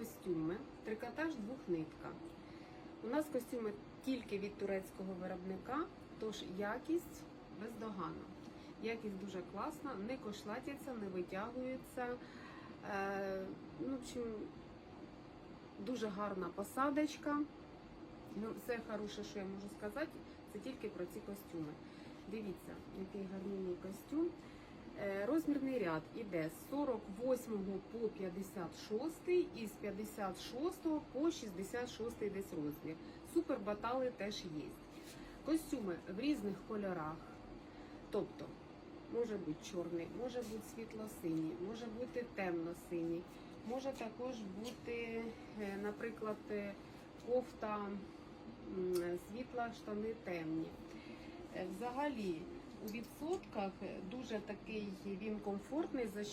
костюми, трикотаж двохнитка. У нас костюми тільки від турецького виробника, тож якість бездоганна. Якість дуже класна, не кошлатяться, не витягуються. Е, ну, в общем, дуже гарна посадочка. Ну, все хороше, що я можу сказати, це тільки про ці костюми. Дивіться, який гарний костюм. Е, Розмірний ряд іде з 48 по 56 і з 56 по 66 десь розмір. Супер батали теж є. Костюми в різних кольорах. Тобто, може бути чорний, може бути світло-синій, може бути темно-синій, може також бути, е, наприклад, е, кофта світла, штани темні. Взагалі, у відсотках дуже такий він комфортний, за що